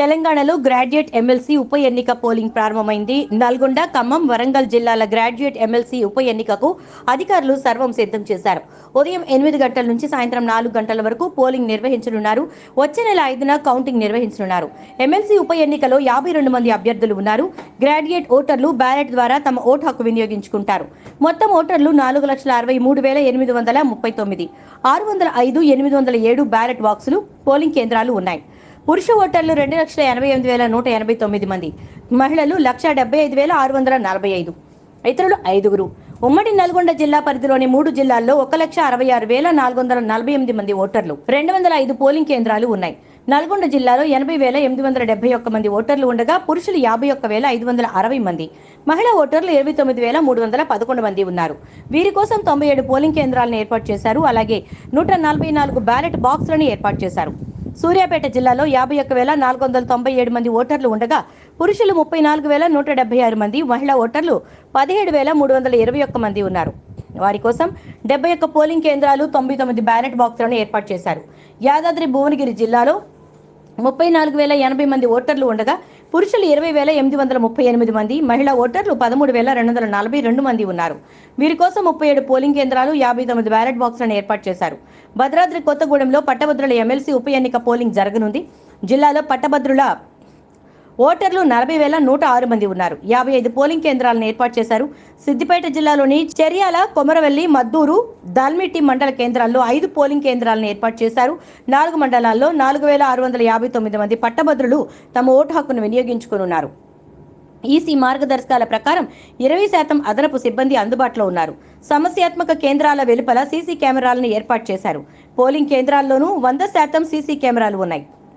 తెలంగాణలో graduate MLC ఉప ఎన్నిక పోలింగ్ ప్రారంభమైంది. నల్గొండ ఖమ్మం వరంగల్ జిల్లాల గ్రాడ్యుయేట్ ఎమ్మెల్సీ ఉప ఎన్నికకు అధికారులు సర్వం సిద్ధం చేశారు. ఉదయం ఎనిమిది గంటల నుంచి సాయంత్రం నాలుగు గంటల వరకు పోలింగ్ నిర్వహించనున్నారు. వచ్చే నెల ఐదున కౌంటింగ్ నిర్వహించనున్నారు. ఎమ్మెల్సీ ఉప ఎన్నికలో యాభై రెండు మంది అభ్యర్థులు ఉన్నారు. గ్రాడ్యుయేట్ ఓటర్లు బ్యాలెట్ ద్వారా తమ ఓటు హక్కు వినియోగించుకుంటారు. మొత్తం ఓటర్లు నాలుగు లక్షల అరవై మూడు వేల ఎనిమిది వందల ముప్పై తొమ్మిది. ఆరు వందల ఐదు ఎనిమిది వందల ఏడు బ్యాలెట్ బాక్సులు పోలింగ్ కేంద్రాలు ఉన్నాయి. పురుష ఓటర్లు రెండు లక్షల ఎనభై ఎనిమిది వేల నూట ఎనభై తొమ్మిది మంది. మహిళలు లక్ష డెబ్బై ఐదు వేల ఆరు వందల నలభై ఐదు. ఇతరులు ఐదుగురు. ఉమ్మడి నల్గొండ జిల్లా పరిధిలోని మూడు జిల్లాల్లో ఒక లక్ష అరవై ఆరు వేల నాలుగు వందల నలభై ఎనిమిది మంది ఓటర్లు. రెండు వందల ఐదు పోలింగ్ కేంద్రాలు ఉన్నాయి. నల్గొండ జిల్లాలో ఎనభై వేల ఎనిమిది వందల డెబ్బై ఒక్క మంది ఓటర్లు ఉండగా పురుషులు యాభై ఒక్క వేల ఐదు వందల అరవై మంది. మహిళా ఓటర్లు ఇరవై తొమ్మిది వేల మూడు వందల పదకొండు మంది ఉన్నారు. వీరి కోసం తొంభై ఏడు పోలింగ్ కేంద్రాలను ఏర్పాటు చేశారు. అలాగే నూట నలభై నాలుగు బ్యాలెట్ బాక్సులను ఏర్పాటు చేశారు. సూర్యాపేట జిల్లాలో యాభై ఒక్క వేల నాలుగు వందల తొంభై ఏడు మంది ఓటర్లు ఉండగా పురుషులు ముప్పై నాలుగు వేల నూట డెబ్బై ఆరు మంది మహిళా ఓటర్లు పదిహేడు వేల మూడు వందల ఇరవై ఒక్క మంది ఉన్నారు. వారి కోసం డెబ్బై ఒక్క పోలింగ్ కేంద్రాలు తొంభై తొమ్మిది బ్యాలెట్ బాక్సులను ఏర్పాటు చేశారు. యాదాద్రి భువనగిరి జిల్లాలో ముప్పై నాలుగు వేల ఎనభై మంది ఓటర్లు ఉండగా పురుషులు ఇరవై వేల ఎనిమిది వందల ముప్పై ఎనిమిది మంది మహిళా ఓటర్లు పదమూడు వేల రెండు వందల నలభై రెండు మంది ఉన్నారు. వీరి కోసం ముప్పై ఏడు పోలింగ్ కేంద్రాలు యాభై తొమ్మిది బ్యాలెట్ బాక్సులను ఏర్పాటు చేశారు. భద్రాద్రి కొత్తగూడెంలో పట్టభద్రుల ఎమ్మెల్సీ ఉప ఎన్నిక పోలింగ్ జరగనుంది. జిల్లాలో పట్టభద్రుల ఓటర్లు నలభై వేల నూట ఆరు మంది ఉన్నారు. యాభై ఐదు పోలింగ్ కేంద్రాలను ఏర్పాటు చేశారు. సిద్దిపేట జిల్లాలోని చెర్యాల కొమరవెల్లి మద్దూరు దాల్మిట్టి మండల కేంద్రాల్లో ఐదు పోలింగ్ కేంద్రాలను ఏర్పాటు చేశారు. నాలుగు మండలాల్లో నాలుగు వేల ఆరు వందల యాభై తొమ్మిది మంది పట్టభద్రులు తమ ఓటు హక్కును వినియోగించుకున్నారు ఈసీ మార్గదర్శకాల ప్రకారం ఇరవై శాతం అదనపు సిబ్బంది అందుబాటులో ఉన్నారు. సమస్యాత్మక కేంద్రాల వెలుపల సీసీ కెమెరాలను ఏర్పాటు చేశారు. పోలింగ్ కేంద్రాల్లోనూ వంద శాతం సీసీ కెమెరాలు ఉన్నాయి.